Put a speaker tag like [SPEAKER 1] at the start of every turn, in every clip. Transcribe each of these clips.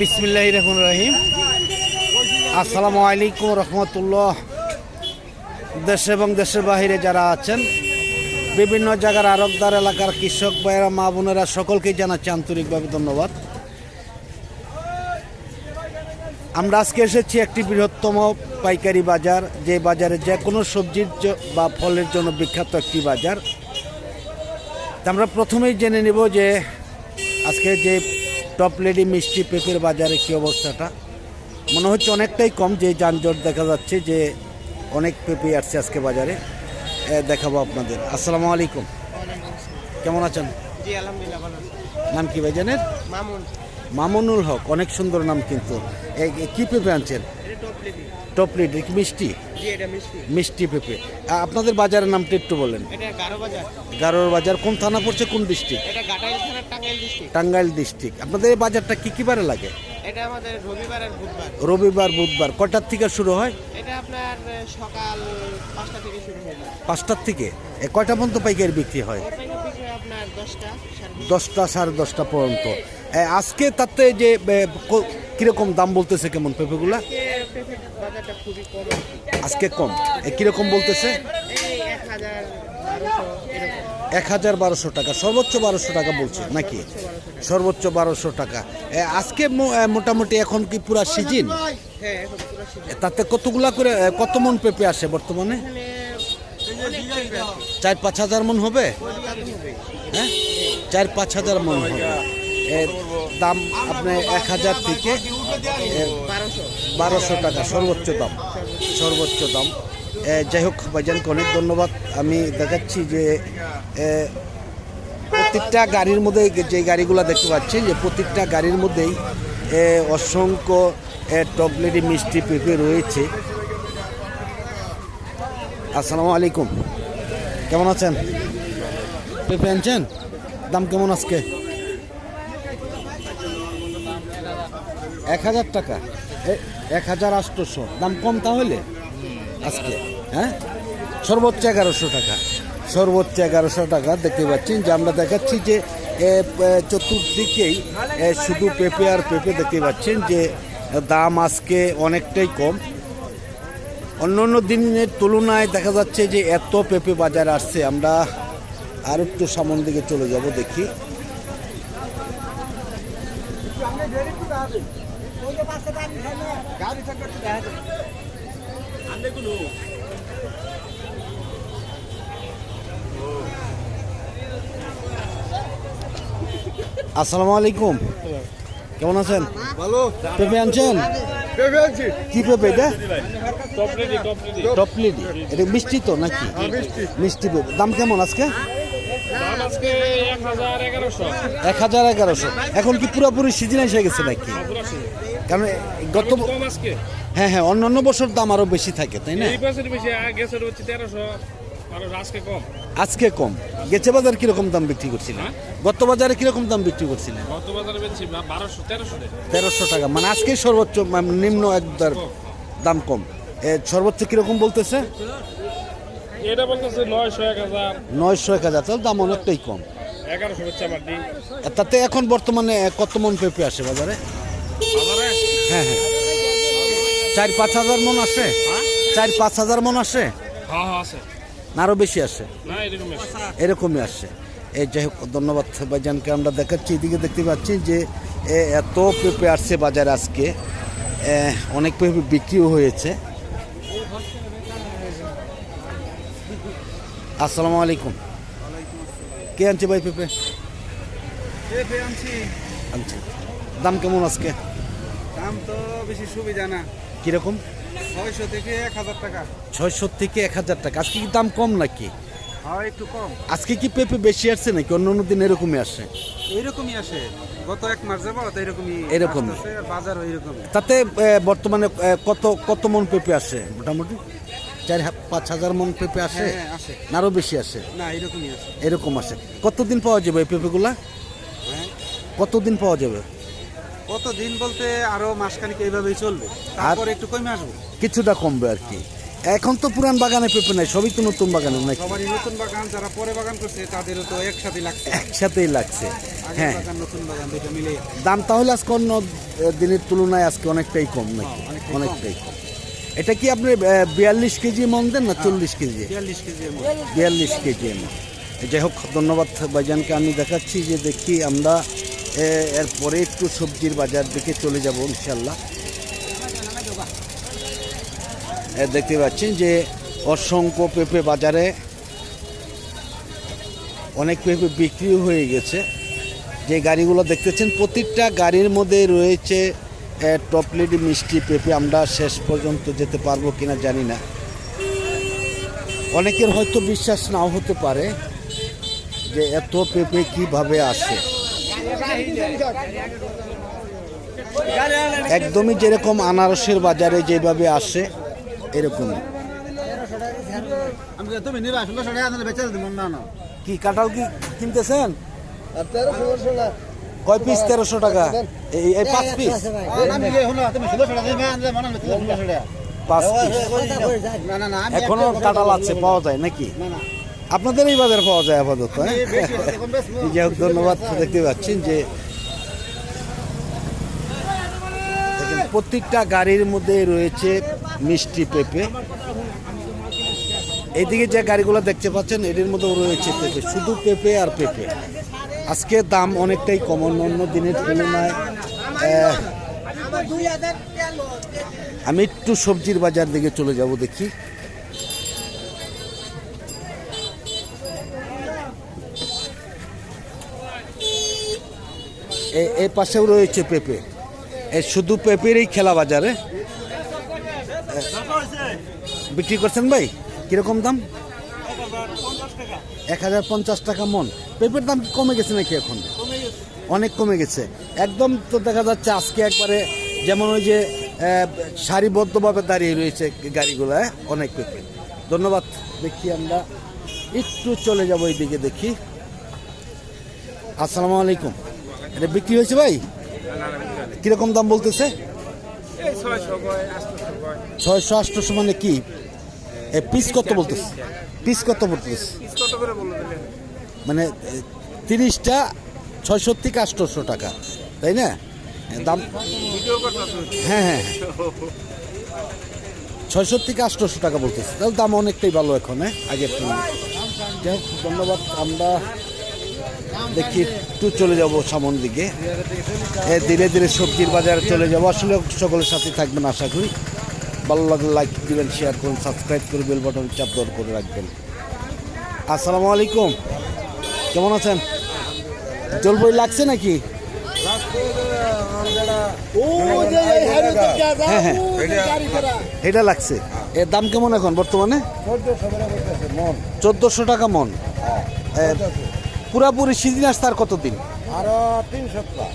[SPEAKER 1] বিসমিল্লাহ রহমান রহিম। আসসালামু আলাইকুম রহমতুল্লাহ। দেশ এবং দেশের বাহিরে যারা আছেন, বিভিন্ন জায়গার আরবদার এলাকার কৃষক ভাইয়েরা, মা বোনেরা, সকলকেই জানাচ্ছি আন্তরিকভাবে ধন্যবাদ। আমরা আজকে এসেছি একটি বৃহত্তম পাইকারি বাজার, যে বাজারে যে কোনো সবজির বা ফলের জন্য বিখ্যাত একটি বাজার। আমরা প্রথমেই জেনে নেব যে আজকে যে টপ লেডি মিষ্টি পেঁপের বাজারে কী অবস্থাটা? মনে হচ্ছে অনেকটাই কম যে যানজট দেখা যাচ্ছে যে অনেক পেঁপে আসছে আজকে বাজারে। দেখাবো আপনাদের। আসসালামু আলাইকুম। কেমন আছেন। নাম কি ভাইজানের?
[SPEAKER 2] মামুন।
[SPEAKER 1] মামুনুল হক অনেক সুন্দর নাম কিন্তু। কি পেঁপে আনছেন?
[SPEAKER 2] টপ লেডি
[SPEAKER 1] মিষ্টি?
[SPEAKER 2] মিষ্টি।
[SPEAKER 1] পেঁপে। আপনাদের বাজারের নামটা একটু বলেন। গারোর বাজার কোন থানা পড়ছে কোন ডিস্ট্রিক্ট?
[SPEAKER 2] টাঙ্গাইল ডিস্ট্রিক্ট।
[SPEAKER 1] আপনাদের এই বাজারটা কি কি বারে লাগে?
[SPEAKER 2] রবিবার বুধবার।
[SPEAKER 1] কটার থেকে শুরু হয়? পাঁচটার থেকে? কয়টা পর্যন্ত পাইকারি বিক্রি হয়?
[SPEAKER 2] দশটা সাড়ে দশটা।
[SPEAKER 1] পর্যন্ত। আজকে তাতে যে কীরকম দাম বলতেছে কেমন পেঁপেগুলা?
[SPEAKER 2] পেঁপের বাজারটা খুবই কম।
[SPEAKER 1] আজকে কম? এ, কীরকম বলতেছে?
[SPEAKER 2] এই এক হাজার বারোশো। এরকম
[SPEAKER 1] এক হাজার বারোশো টাকা। সর্বোচ্চ বারোশো টাকা বলছে নাকি? সর্বোচ্চ বারোশো টাকা। এ, আজকে মো- এ, মোটামুটি এখন কি পুরা সিজন?
[SPEAKER 2] হ্যাঁ এখন পুরো সিজন।
[SPEAKER 1] তাতে কতগুলা করে এ, কত মন পেঁপে আসে বর্তমানে?
[SPEAKER 2] এখানে অনেক পেঁপে আছে।
[SPEAKER 1] চার পাঁচ হাজার মন হবে?
[SPEAKER 2] তা তো হবেই।
[SPEAKER 1] হ্যাঁ? চার পাঁচ হাজার মন হবে। এর দাম আপনার এক হাজার থেকে
[SPEAKER 2] বারোশো
[SPEAKER 1] টাকা সর্বোচ্চ দাম সর্বোচ্চ দাম। যাই হোক ভাইজানকে অনেক ধন্যবাদ। আমি দেখাচ্ছি যে প্রত্যেকটা গাড়ির মধ্যে যে গাড়িগুলো দেখতে পাচ্ছি যে প্রত্যেকটা গাড়ির মধ্যেই এ, অসংখ্য এ, টপলেটি মিষ্টি পেঁপে রয়েছে। আসসালামু আলাইকুম। কেমন আছেন? পেঁপে আনছেন? দাম কেমন আজকে? এক হাজার টাকা। এক হাজার আটশোশো দাম কম তাহলে? আজকে হ্যাঁ? সর্বোচ্চ এগারোশো টাকা। সর্বোচ্চ এগারোশো টাকা দেখতে পাচ্ছেন যে আমরা দেখাচ্ছি যে চতুর্দিকেই শুধু পেঁপে আর পেঁপে দেখতে পাচ্ছেন যে, দাম আজকে অনেকটাই কম। অন্য অন্য দিনের তুলনায় দেখা যাচ্ছে যে এত পেঁপে বাজার আসছে। আমরা আর একটু সামন দিকে চলে যাব, দেখি। আসসালামু আলাইকুম। কেমন আছেন?
[SPEAKER 3] ভালো।
[SPEAKER 1] পেঁপে আনছেন? কি পেঁপে এটা? টপলিডি এটা মিষ্টি তো নাকি?
[SPEAKER 3] মিষ্টি।
[SPEAKER 1] মিষ্টি পেঁপে। দাম কেমন আজকে?
[SPEAKER 3] এক হাজার এগারোশো।
[SPEAKER 1] এক এখন কি পুরোপুরি সিজন এসে গেছে নাকি? কারণ গত হ্যাঁ হ্যাঁ অন্য অন্য বছর দাম আরও বেশি থাকে তাই না?
[SPEAKER 3] আজকে কম।
[SPEAKER 1] গেছে বাজার কীরকম দাম বিক্রি করছিলেন?
[SPEAKER 3] হ্যাঁ?
[SPEAKER 1] গত বাজারে কীরকম দাম বিক্রি করছিলেন?
[SPEAKER 3] তেরোশো।
[SPEAKER 1] টাকা। মানে আজকে সর্বোচ্চ মানে নিম্ন একদার দাম কম। সর্বোচ্চ কীরকম বলতেছে?
[SPEAKER 3] এটা বলতেছে নয়শো এক হাজার।
[SPEAKER 1] নয়শো এক হাজার তাহলে দাম অনেকটাই কম।
[SPEAKER 3] এগারোশো হচ্ছে আমার ডিম।
[SPEAKER 1] তাতে এখন বর্তমানে কত মন পেঁপে আসে বাজারে? হ্যাঁ হ্যাঁ। চার পাঁচ হাজার মন আসে?
[SPEAKER 3] হ্যাঁ?
[SPEAKER 1] চার পাঁচ হাজার মন আসে?
[SPEAKER 3] হ্যাঁ হ্যাঁ
[SPEAKER 1] আরও বেশি আসে? এরকমই আসছে এই যাই হোক ধন্যবাদ ভাইজানকে আমরা দেখাচ্ছি। এদিকে দেখতে পাচ্ছি যে এত পেঁপে আসছে বাজারে আজকে। অনেক পেঁপে বিক্রিও হয়েছে। আসসালামু আলাইকুম। কে আনছে ভাই পেঁপে?
[SPEAKER 4] আনছি?
[SPEAKER 1] দাম কেমন আজকে?
[SPEAKER 4] দাম তো বেশি সুবিধা না।
[SPEAKER 1] কীরকম?
[SPEAKER 4] ছয়শো থেকে এক হাজার টাকা।
[SPEAKER 1] ছয়শো থেকে এক হাজার টাকা। আজকে কি দাম কম নাকি?
[SPEAKER 4] হয় একটু কম।
[SPEAKER 1] আজকে কি পেঁপে বেশি আসছে নাকি? অন্য অন্য দিন এরকমই আসে।
[SPEAKER 4] এইরকমই আসে। গত এক মাস যাব তো এরকমই
[SPEAKER 1] এরকমই।
[SPEAKER 4] আসতেছে, বাজার এরকমই।
[SPEAKER 1] তাতে বর্তমানে কত কত মন পেঁপে আসে মোটামুটি? চার পাঁচ হাজার মন পেঁপে আসে?
[SPEAKER 4] হ্যাঁ হ্যাঁ, আসে।
[SPEAKER 1] না আরও বেশি আসে?
[SPEAKER 4] না এরকমই আসে।
[SPEAKER 1] এরকম আসে। কতদিন পাওয়া যাবে এই পেঁপেগুলা?
[SPEAKER 4] হ্যাঁ।
[SPEAKER 1] কতদিন পাওয়া যাবে?
[SPEAKER 4] কত দিন বলতে আরও মাসখানিক এইভাবেই চলবে। তারপর একটু কমে আসব।
[SPEAKER 1] কিছুটা কমবে আর কি। এখন তো পুরান বাগানে পেঁপে নাই সবই তো নতুন বাগানে নাকি?
[SPEAKER 4] সবারই নতুন বাগান যারা পরে বাগান করছে তাদেরও তো একসাথে লাগছে।
[SPEAKER 1] একসাথেই লাগছে। হ্যাঁ।
[SPEAKER 4] নতুন বাগান দুটো মিলে
[SPEAKER 1] দাম তাহলে আজকে অন্য দিনের তুলনায় আজকে অনেকটাই কম নাকি?
[SPEAKER 4] অনেকটাই কম।
[SPEAKER 1] এটা কি আপনি বিয়াল্লিশ কেজি মন দেন না চল্লিশ কেজি?
[SPEAKER 4] বিয়াল্লিশ কেজি
[SPEAKER 1] এমন যাই হোক ধন্যবাদ ভাইজানকে। আমি দেখাচ্ছি যে দেখি আমরা এরপরে একটু সবজির বাজার দিকে চলে যাব ইনশাল্লাহ। দেখতে পাচ্ছেন যে অসংখ্য পেঁপে বাজারে অনেক পেঁপে বিক্রি হয়ে গেছে। যে গাড়িগুলো দেখতেছেন প্রতিটা গাড়ির মধ্যে রয়েছে টপলেট মিষ্টি পেঁপে আমরা শেষ পর্যন্ত যেতে পারব কিনা জানি না। অনেকের হয়তো বিশ্বাস নাও হতে পারে যে এত পেঁপে কীভাবে আসে। একদমই যেরকম আনারসের বাজারে যেভাবে আসে
[SPEAKER 5] এরকম
[SPEAKER 1] কি কাঁঠাল কি কিনতেছেন? কয় পিস তেরোশো টাকা। এই এই পাঁচ পিস পাঁচ পিস
[SPEAKER 5] না না না আমি
[SPEAKER 1] এখনও কাঁঠাল আছে পাওয়া যায় নাকি?
[SPEAKER 5] না না।
[SPEAKER 1] আপনাদের এই বাজারে পাওয়া যায় আপাতত হ্যাঁ? যাই হোক ধন্যবাদ দেখতে পাচ্ছেন যে প্রত্যেকটা গাড়ির মধ্যে রয়েছে মিষ্টি পেঁপে। এইদিকে যে গাড়িগুলো দেখতে পাচ্ছেন এটির মধ্যেও রয়েছে পেঁপে শুধু পেঁপে আর পেঁপে। আজকে দাম অনেকটাই কম, অন্য দিনের তুলনায় আমি একটু সবজির বাজার দিকে চলে যাব দেখি। এ পাশেও রয়েছে পেঁপে। এ, শুধু পেঁপেরই খেলা বাজারে বিক্রি করছেন ভাই? কীরকম দাম? এক হাজার পঞ্চাশ টাকা মন। পেঁপের দাম কি কমে গেছে নাকি এখন? অনেক কমে গেছে। একদম তো দেখা যাচ্ছে আজকে একবারে যেমন ওই যে সারিবদ্ধভাবে দাঁড়িয়ে রয়েছে গাড়িগুলো হ্যাঁ? অনেক পেঁপে। ধন্যবাদ দেখি আমরা একটু চলে যাব এইদিকে দেখি। আসসালামু আলাইকুম। এটা বিক্রি হয়েছে ভাই? কীরকম দাম বলতেছে?
[SPEAKER 3] ছয়শো
[SPEAKER 1] আটশোশো মানে কি? পিস কত বলতেছে? পিস কত? বলতেছে? মানে তিরিশটা ছয়শো থেকে আটশোশো টাকা, তাই না? দাম
[SPEAKER 3] করতে
[SPEAKER 1] হ্যাঁ হ্যাঁ। ছয়শো থেকে আটশোশো টাকা বলতেছে। তাহলে দাম অনেকটাই ভালো এখন হ্যাঁ? আগের যাই হোক, ধন্যবাদ। আমরা দেখি একটু চলে যাব সামন দিকে। ধীরে ধীরে সবজির বাজারে চলে যাব। আসলে সকলের সাথে থাকবেন, আশা করি। ভালো লাগলে লাইক দিবেন শেয়ার করুন সাবস্ক্রাইব করে বেল বাটন চাপ দর করে রাখবেন। আসসালামু আলাইকুম। কেমন আছেন? জল বই লাগছে নাকি? হ্যাঁ হ্যাঁ। এটা লাগছে। এর দাম কেমন এখন বর্তমানে? চোদ্দোশো টাকা মন। এ, পুরাপুরি সিজন আসতে আর কতদিন?
[SPEAKER 5] আরও তিন সপ্তাহ।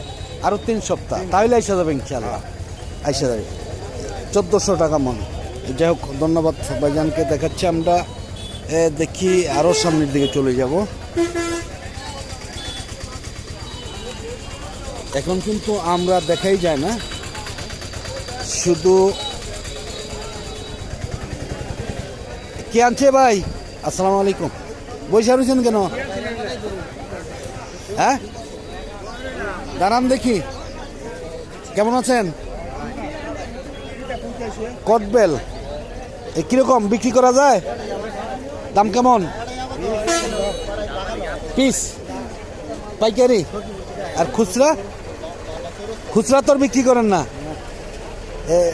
[SPEAKER 1] আরও তিন সপ্তাহ। তাহলে আইসা যাবে ইনশাল্লাহ আইসা যাবে। চোদ্দোশো টাকা মন। যাই হোক ধন্যবাদ ভাইজানকে দেখাচ্ছি আমরা। এ, দেখি আরও সামনের দিকে চলে যাব। এখন কিন্তু আমরা দেখাই যায় না। শুধু কে আনছে ভাই? আসসালামু আলাইকুম। বৈশা রয়েছেন কেন? হ্যাঁ? দাঁড়ান দেখি। কেমন আছেন? কটবেল। এ কীরকম? বিক্রি করা যায়? দাম কেমন? পিস, পাইকারি আর খুচরা? খুচরা তো আর বিক্রি করেন না?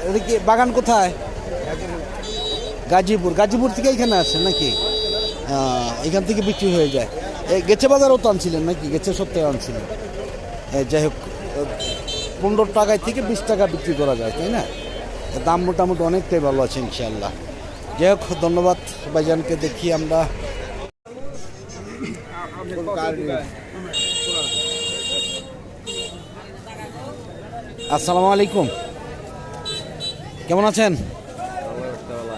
[SPEAKER 1] এটা কি বাগান কোথায়? গাজীপুর। গাজীপুর থেকে এখানে আসেন নাকি? এখান থেকে বিক্রি হয়ে যায়। গেছে বাজারও তো আনছিলেন নাকি? গেছে সপ্তাহে আনছিলেন। যাই হোক পনেরো টাকায় থেকে বিশ টাকা বিক্রি করা যায়, তাই না? দাম মোটামুটি অনেকটাই ভালো আছে ইনশাল্লাহ যাই হোক, ধন্যবাদ ভাইজানকে দেখি আমরা। আসসালামু আলাইকুম। কেমন আছেন?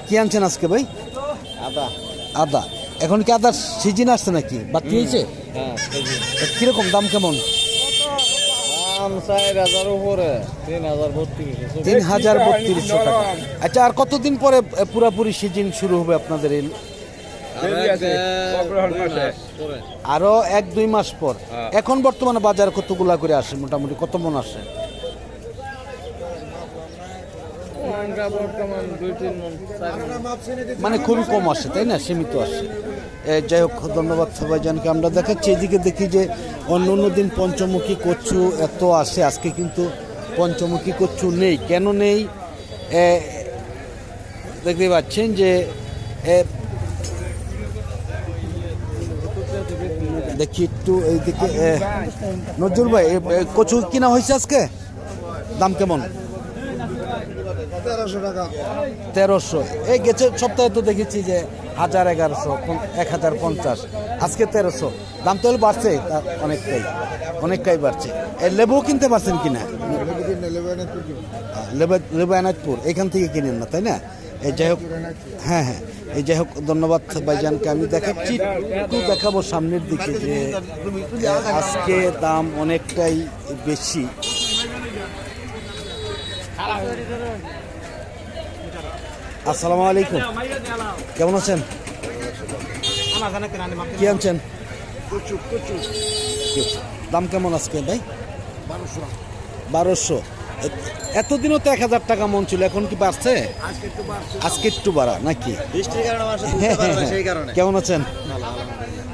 [SPEAKER 1] কি আনছেন আজকে ভাই?
[SPEAKER 5] আদা।
[SPEAKER 1] আদা। এখন কি আদার সিজন আসছে নাকি? বাকি হয়েছে?
[SPEAKER 5] হ্যাঁ
[SPEAKER 1] কীরকম দাম কেমন?
[SPEAKER 5] তিন হাজার বত্রিশ
[SPEAKER 1] বত্রিশশো টাকা। আচ্ছা আর কতদিন পরে পুরাপুরি সিজন শুরু হবে আপনাদের এই আরও এক দুই মাস। পর। এখন বর্তমানে বাজার কতগুলা করে আসে? মোটামুটি কত মন আসে
[SPEAKER 5] বর্তমান দুই তিন মন
[SPEAKER 1] খুবই কম আসে, তাই না? সীমিত আসে। যাই হোক, ধন্যবাদ ভাইজানকে আমরা দেখাচ্ছি, এদিকে দেখি যে অন্য অন্য দিন পঞ্চমুখী কচু এত আসে, আজকে কিন্তু পঞ্চমুখী কচু নেই। কেন নেই? দেখতে পাচ্ছেন যে দেখি একটু এইদিকে নজরুল ভাই কচু কিনা হয়েছে আজকে? দাম কেমন?
[SPEAKER 5] তেরোশো টাকা।
[SPEAKER 1] তেরোশো। এই গেছে সপ্তাহে তো দেখেছি যে হাজার এগারোশো এক হাজার পঞ্চাশ। আজকে তেরোশো। দাম তো বাড়ছে অনেকটাই অনেকটাই বাড়ছে। এই লেবু কিনতে পারছেন কিনা? লেবু লেবু এনায়তপুর এখান থেকে কিনেন না তাই না? এই যাই হোক হ্যাঁ হ্যাঁ। এই যাই হোক ধন্যবাদ ভাইজানকে। আমি দেখাচ্ছি একটু দেখাবো সামনের দিকে যে আজকে দাম অনেকটাই বেশি। আসসালামু আলাইকুম। কেমন আছেন? কি আনছেন? দাম কেমন আজকে ভাই? বারোশো। এতদিনও তো এক হাজার টাকা মন ছিল এখন কি বাড়ছে? আজকে একটু বাড়া নাকি? কেমন আছেন?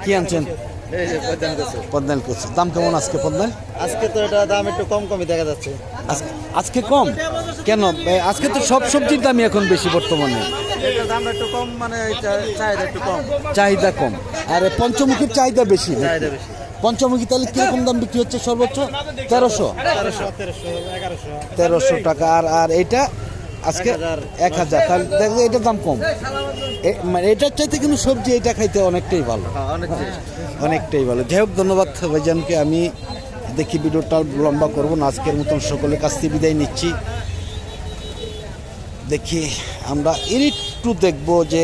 [SPEAKER 1] কি আনছেন। পদ্মাল করছে দাম কেমন আজকে পদ্মাল
[SPEAKER 5] আজকে তো এটা দাম একটু কম কমই দেখা যাচ্ছে।
[SPEAKER 1] আজকে কম? কেন? আজকে তো সব সবজির দামই এখন বেশি বর্তমানে।
[SPEAKER 5] মানে চাহিদা কম।
[SPEAKER 1] আর পঞ্চমুখীর চাহিদা বেশি পঞ্চমুখী তাহলে কীরকম দাম বিক্রি হচ্ছে সর্বোচ্চ? তেরোশো?
[SPEAKER 5] তেরোশো।
[SPEAKER 1] টাকা। আর আর এটা আজকে
[SPEAKER 5] এক হাজার।
[SPEAKER 1] তাহলে দেখো এটার দাম কম। মানে এটার চাইতে কিন্তু সবজি এটা খাইতে অনেকটাই ভালো।
[SPEAKER 5] হ্যাঁ
[SPEAKER 1] অনেকটাই ভালো। যাই হোক ধন্যবাদ ভাইজানকে। আমি দেখি ভিডিওটা লম্বা করব না আজকের মতন সকলের কাছ থেকে বিদায় নিচ্ছি। দেখি আমরা একটু দেখব যে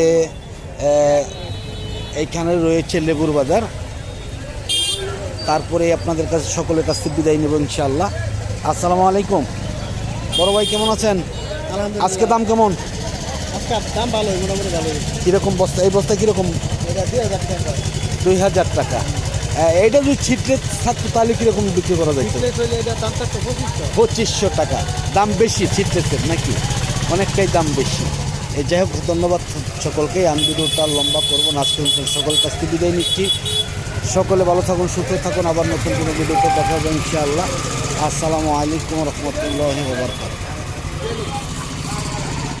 [SPEAKER 1] এইখানে রয়েছে লেবুর বাজার। তারপরে আপনাদের কাছে সকলের কাছ থেকে বিদায় নেব ইনশাল্লাহ আসসালামু আলাইকুম। বড় ভাই কেমন আছেন? আজকে দাম কেমন?
[SPEAKER 5] দাম ভালো মোটামুটি ভালো
[SPEAKER 1] কীরকম বস্তা? এই বস্তা কীরকম?
[SPEAKER 5] দুই হাজার টাকা।
[SPEAKER 1] হাজার এইটা যদি ছিটলে থাকতো তাহলে কীরকম বিক্রি করা
[SPEAKER 5] এটা থাকতো
[SPEAKER 1] পঁচিশশো। টাকা। দাম বেশি ছিটলেসের নাকি? অনেকটাই দাম বেশি। এই যাই হোক ধন্যবাদ সকলকে। আমি ভিডিওটা লম্বা করব না। আজকে মতন সকল কাছ থেকে বিদায় নিচ্ছি। সকলে ভালো থাকুন সুস্থ থাকুন। আবার নতুন কোনো ভিডিওতে দেখা হবে ইনশাআল্লাহ। আসসালামু আলাইকুম রহমতুল্লাহ বারকাত